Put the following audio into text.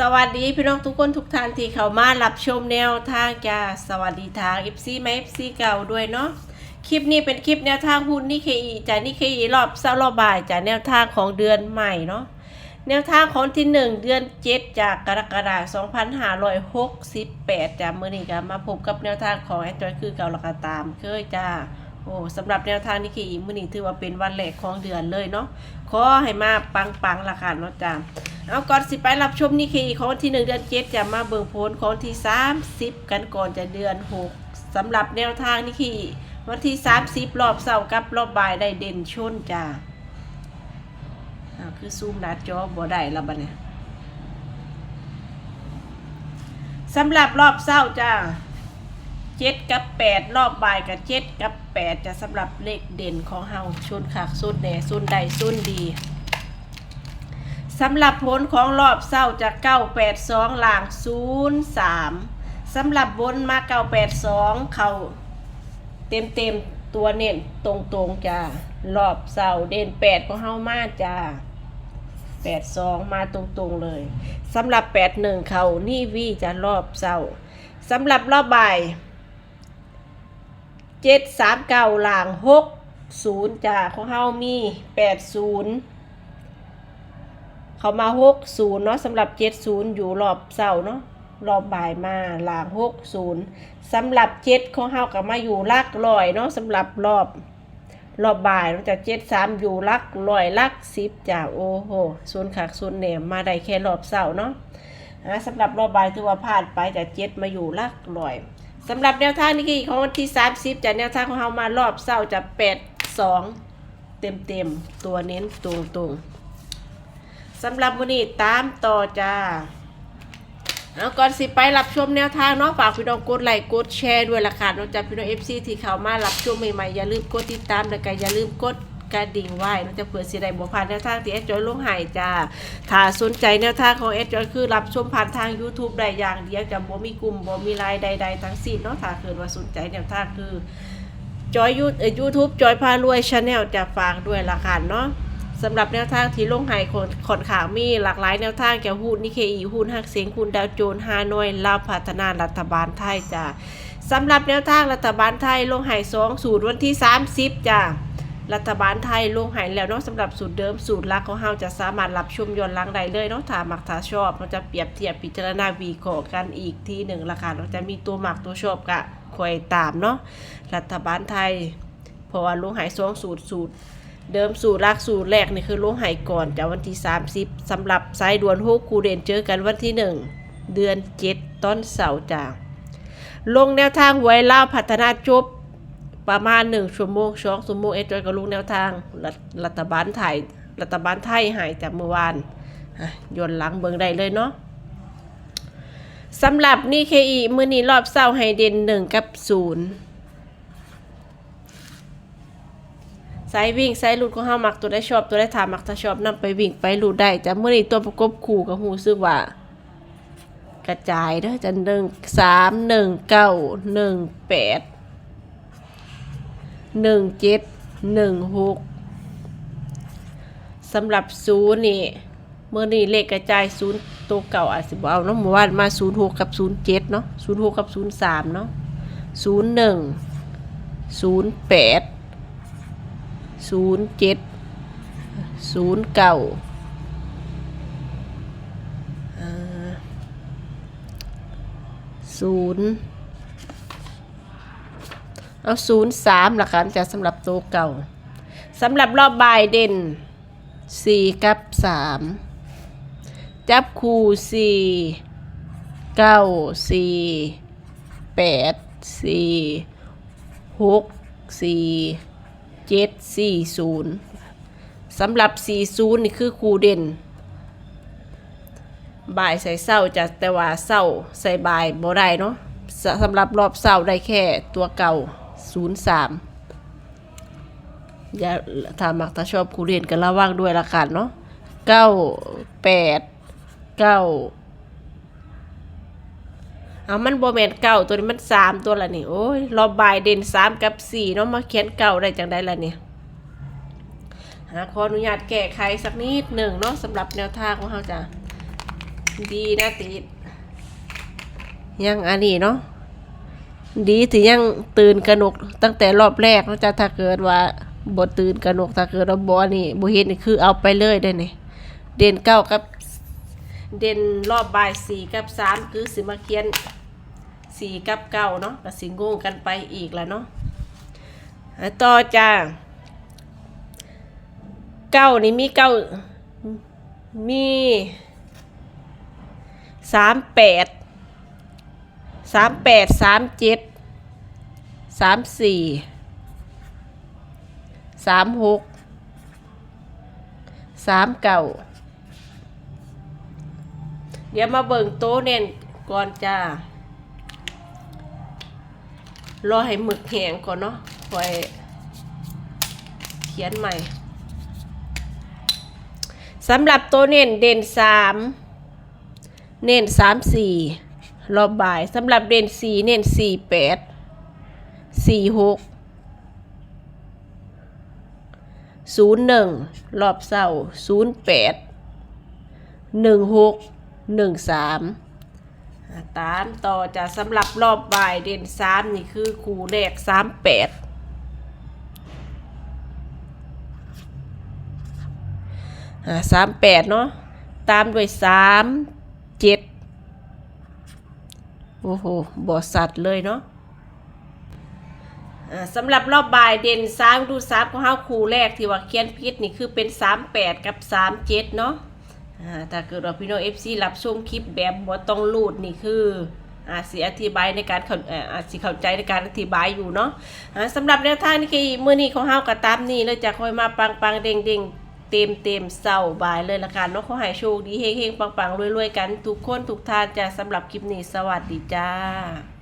สวัสดีพี่น้องทุกคนทุกท่านที่เข้ามารับชมแนวทางจ้าสวัสดีทาง FC ไหม FC เก่าด้วยเนาะคลิปนี้เป็นคลิปแนวทางหุ้นนิเคอีจากนิเคอีรอบเสาร์รอบบ่ายจากแนวทางของเดือนใหม่เนาะแนวทางของที่1เดือน7จากกรกฎาคม2568จากมือนี้ก็มาพบกับแนวทางของแอดจอยคือเก่าละกตามเคยจ้า โอ้สำหรับแนวทางนิเคอีมือนี้ถือว่าเป็นวันแรกของเดือนเลยเนาะขอให้มาปังๆละค่ะเนาะจ้าเอาก่อนสิไปรับชมนี่คือของที่หนึ่งเดือนเจ็ดจะมาเบิ่งผลของที่สามสิบกันก่อนจะเดือนหกสำหรับแนวทางนี่คือวันที่สามสิบรอบเสาร์กับรอบบ่ายได้เด่นชนจ้าอาคือซูมหน้าจอบ่ได้ละบัดเนี่ยสำหรับรอบเสาร์จ้า เจ็ดกับแปดรอบบ่ายกับเจ็ดกับแปดจะสำหรับเลขเด่นของเฮาชนขากสุดแหน่สุดใดสุดดีสำหรับผลของรอบเศร้าจะ982หลาง03สามสำหรับบนมา982เขาเต็มเต็มตัวเน้นตรงตรงจ้ารอบเศร้าเด่น8ของเฮามาจ้า82มาตรงตรงๆเลยสำหรับ81เขานี่วีจะรอบเศร้าสำหรับรอบบ่าย 739หลาง60จ้าของเฮามี80เขามาหกศูนย์เนาะสำหรับเจ็ดศูนย์อยู่รอบเสาเนาะรอบบ่ายมาหลางหกศูนย์สำหรับเจ็ดของเฮากับมาอยู่ลักลอยเนาะสำหรับรอบรอบบ่ายเนาะจากเจ็ดสามอยู่ลักลอยลักสิบจ้าโอ้โหศูนย์ขักศูนย์แหนมมาได้แค่รอบเสาเนาะสำหรับรอบบ่ายถือว่าพลาดไปจากเจ็ดมาอยู่ลักลอย สำหรับแนวทางนี้คือของวันที่สามสิบจากแนวทางของเฮามารอบเสาร์จะแปดสองเต็มเต็มตัวเน้นตรงตรงสำหรับวันนี้ตามต่อจ้าเอาก่อนสิไปรับชมแนวทางเนาะฝากพี่น้องกดไลค์กดแชร์ด้วยละค่ะนอกจากพี่น้องเอฟซีที่เข้ามารับชมใหม่ๆอย่าลืมกดติดตามแล้วก็อย่าลืมกด กระดิ่งไหวนอกจากเผื่อสิได้บ่ผ่านแนวทางที่แอดจอยลงให้จ้าถ้าสนใจแนวทางของแอดจอยคือรับชมผ่านทาง YouTube ได้อย่างเดียวจะบ่มีกลุ่มบ่มีไลน์ใด ๆ ทั้งสิ้นเนาะถ้าเกิดว่าสนใจแนวทางคือจอยยูเอ่อยูทูบจอยพารวยชาแนลจะฝากด้วยละค่ะเนาะสำหรับแนวทางที่ลงห้คนขอนขางมีหลากหลายแนวทางแก่หุ้นนิเคอีหุ้นหักเสียงหุ้นดาวโจนฮานอยลาพัฒนารัฐบาลไทยจ้าสำหรับแนวทางรัฐบาลไทยลงให้สองสูตรวันที่ 30จ้า รัฐบาลไทยลงให้แล้วเนาะสำหรับสูตรเดิมสูตรลักของเฮาจะสามารถรับชมย้อนหลังได้เลยเนาะถ้ามักถ้าชอบเราจะเปรียบเทียบพิจารณาวีโคกันอีกทีหนึ่งละค่ะเราจะมีตัวหมักตัวชอบกะคอยตามเนาะรัฐบาลไทยเพราะว่าลงหายสองสูตรสูตร เดิมสูตรลักสูตรแรกนี่คือลงหายก่อนจากวันที่ 30สำหรับสายด่วนฮกคูเดนเจอกันวันที่ 1 เดือน7ต้นเสาร์จ้าลงแนวทางไว้เล่าพัฒนาจบ ประมาณ1ชั่วโมงสองชั่วโมงเอจอยก็ลงแนวทางรัฐรัฐบาลไทยรัฐบาลไทยหายจากเมื่อวานย้อนหลังเบิ่งได้เลยเนาะสำหรับนี่เคอีมื้อนี้รอบเศร้าให้เด่น1กับ0สายวิ่งสายลุดของเฮามักตัวได้ชอบตัวได้ถามมักถ้าชอบนำไปวิ่งไปลุดได้แต่เมื่อนี้ตัวประกบคู่กับหูซึกว่า กระจายเด้อจะหนึ่งสามหนึ่งเก้าหนึ่งแปด หนึ่งเจ็ดหนึ่งหกสำหรับศูนย์นี่เมื่อนี้เลขกระจายศูนย์ตัวเก่าอาจจะบ่เอาเนาะเมื่อวานมาศูนย์หกกับศูนย์เจ็ดเนาะศูนย์หกกับศูนย์สามเนาะศูนย์หนึ่งศูนย์แปดศูนย์เจ็ดศูนย์เก้าศูนย์ เอาศูนย์สามละกันจะสำหรับตัวเก่าสำหรับรอบบ่ายเด่นสี่กับสามจับคู่สี่เก้าสี่แปดสี่หกสี่เจ็ดสี่ศูนย์สำหรับสี่ศูนย์นี่คือครูเด่น บ่ายใส่เศร้าจะแต่ว่าเศร้าใส่บ่ายบ่ได้เนาะสสำหรับรอบเศร้าได้แค่ตัวเก่า ศูนย์สามอย่าถ้ามักถ้าชอบคูเด่นกันระวังด้วยละกันเนาะเก้าแปดเก้าเอามันโบแมนเก้าตัวนี้มันสามตัวละนี่โอ้ยรอบบายเด่นสามกับสี่เนาะมาเขียนเก้าได้จังได้ละเนี่ยหาขออนุญาตแก้ไขสักนิดหนึ่งเนาะสำหรับแนวทางของเราจ้ะดีนะติดยังอันนี้เนาะ ดีที่ยังตื่นกระหนกตั้งแต่รอบแรกนะจ้ะถ้าเกิดว่าบ่ตื่นกระหนกถ้าเกิดว่าบ่นี่บ่เฮ็ดนี่คือเอาไปเลยได้นี่เด่นเก้ากับ เด่นรอบบ่ายสี่กับสามคือสิมาเขียนสี่กับเก้าเนาะก็สิงงกันไปอีกแล้วเนาะอะต่อจ้าเก้านี่มีเก้ามีสามแปด สามแปดสามเจ็ดสามสี่สามหกสามเก้าเดี๋ยวมาเบิ่งโต๊ะเน่นก่อนจ้ารอให้หมึกแห้งก่อนเนาะค่อยเขียนใหม่สำหรับโต๊ะเน่นเด่นสามเน่นสามสี่ รอบบ่ายสำหรับเด่นสี่เน่นสี่แปดสี่หกศูนย์หนึ่งรอบเสาร์ศูนย์แปดหนึ่งหกหนึ่งสามตามต่อจะสำหรับรอบบ่ายเด่นสามนี่คือคู่แรกสามแปดสามแปดเนาะตามด้วยสาม โอ้โหบอสัตว์เลยเนาะสำหรับรอบบ่ายเด่นสามดูสามของเฮาคู่แรกที่ว่าเขียนพิษนี่คือเป็นสามแปดกับสามเจ็ดเนาะอ่าถ้าเกิดว่าพี่น้องเอฟซีรับชมคลิปแบบบ่ต้องรูดนี่คืออาจสิอธิบายในการเขาอาจสิเข้าใจในการอธิบายอยู่เนาะสำหรับแนวทางนี่คือมือนี้ของเฮาก็ตามนี้เลยจะค่อยมาปังปังเด้งเด้ง เต็มเต็มเศร้าบ่ายเลยละกันเนาะขอให้โชคดีเฮงๆปังๆรวยๆกัน ทุกคนทุกท่านจ้ะสำหรับคลิปนี้สวัสดีจ้า